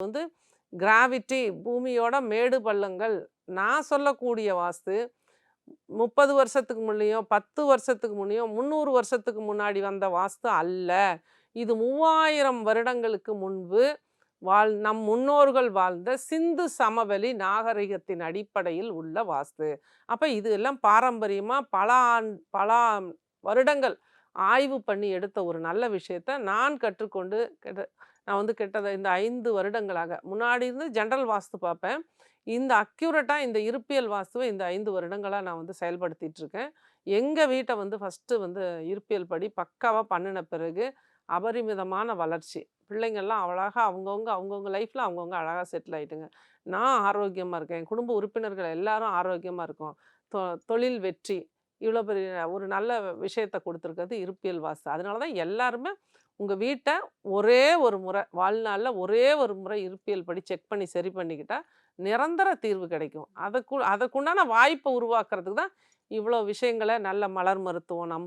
வந்து கிராவிட்டி பூமியோட மேடு பள்ளங்கள் நான் சொல்லக்கூடிய வாஸ்து முப்பது வருஷத்துக்கு முன்னையோ பத்து வருஷத்துக்கு முன்னையோ முந்நூறு வருஷத்துக்கு முன்னாடி வந்த வாஸ்து அல்ல. இது மூவாயிரம் வருடங்களுக்கு முன்பு வாழ் நம் முன்னோர்கள் வாழ்ந்த சிந்து சமவெளி நாகரிகத்தின் அடிப்படையில் உள்ள வாஸ்து. அப்போ இது எல்லாம் பாரம்பரியமாக பல ஆண் பல வருடங்கள் ஆய்வு பண்ணி எடுத்த ஒரு நல்ல விஷயத்த நான் கற்றுக்கொண்டு கெட்ட நான் வந்து கிட்டத இந்த ஐந்து வருடங்களாக முன்னாடி இருந்து ஜென்ரல் வாஸ்து பார்ப்பேன். இந்த அக்யூரேட்டாக இந்த இருப்பியல் வாஸ்துவை இந்த ஐந்து வருடங்களாக நான் வந்து செயல்படுத்திகிட்டு இருக்கேன் எங்கள் வீட்டை வந்து ஃபஸ்ட்டு வந்து இருப்பியல் படி பக்காவாக பண்ணின பிறகு அபரிமிதமான வளர்ச்சி. பிள்ளைங்கள்லாம் அழகாக அவங்கவுங்க அவங்கவுங்க லைஃப்பில் அவங்கவுங்க அழகாக செட்டில் ஆகிட்டுங்க நான் ஆரோக்கியமாக இருக்கேன். என் குடும்ப உறுப்பினர்கள் எல்லாரும் ஆரோக்கியமாக இருக்கும். தொ தொழில் வெற்றி. இவ்வளோ பெரிய ஒரு நல்ல விஷயத்தை கொடுத்துருக்கிறது இருப்பியல் வாசு. அதனால தான் எல்லாருமே உங்கள் வீட்டை ஒரே ஒரு முறை வாழ்நாளில் ஒரே ஒரு முறை இருப்பியல் படி செக் பண்ணி சரி பண்ணிக்கிட்டால் நிரந்தர தீர்வு கிடைக்கும். அதுக்கு அதுக்குண்டான வாய்ப்பை உருவாக்குறதுக்கு தான் இவ்வளோ விஷயங்களை நல்ல மலர் மருத்துவம் நம்ப